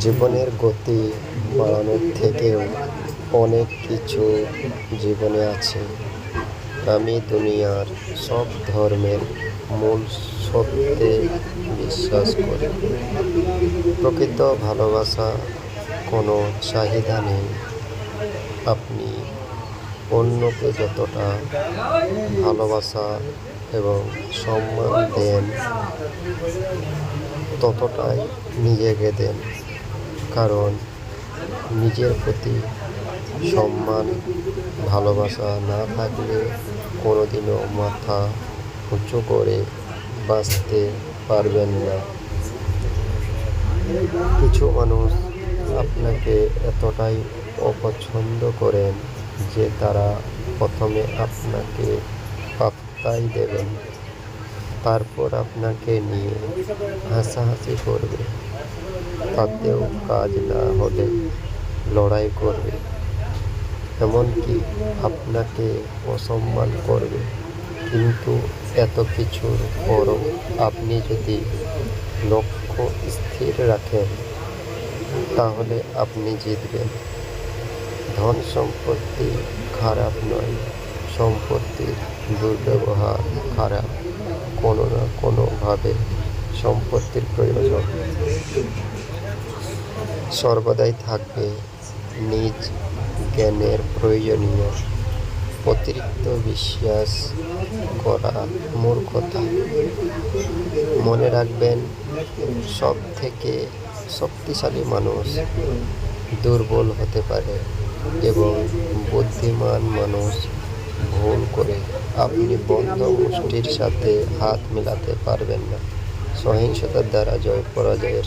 জীবনের গতি বাড়ানোর থেকেও অনেক কিছু জীবনে আছে। আমি দুনিয়ার সব ধর্মের মূল সত্যে বিশ্বাস করি। প্রকৃত ভালোবাসা কোনো চাহিদা নেই। আপনি অন্যকে যতটা ভালোবাসা এবং সম্মান দেন, ততটাই নিজেকে দেন। কারণ নিজের প্রতি সম্মান, ভালোবাসা না থাকলে কোনোদিনও মাথা উঁচু করে বাঁচতে পারবেন না। কিছু মানুষ আপনাকে এতটাই অপছন্দ করেন যে তারা প্রথমে আপনাকে পাত্তাই দেবেন। তারপর আপনাকে নিয়ে হাসাহাসি করবে। তাতেও কাজ না হলে লড়াই করবে। এমনকি আপনাকে অসম্মান করবে। কিন্তু এত কিছুর পরও আপনি যদি লক্ষ্য স্থির রাখেন, তাহলে আপনি জিতবেন। ধন সম্পত্তি খারাপ নয়। সম্পত্তির দুর্ব্যবহার খারাপ। কোনো না কোনোভাবে সম্পত্তির প্রয়োজন। সর্বদাই থাকবে নিজ জ্ঞানের প্রয়োজনীয় অতিরিক্ত বিশ্বাস করা মূর্খতা। মনে রাখবেন সব থেকে শক্তিশালী মানুষ দুর্বল হতে পারে এবং বুদ্ধিমান মানুষ ভুল আপনি বন্ধ গোষ্ঠীর সাথে হাত মেলাতে পারবেন না। সহিংসতার দ্বারা জয় পরাজয়ের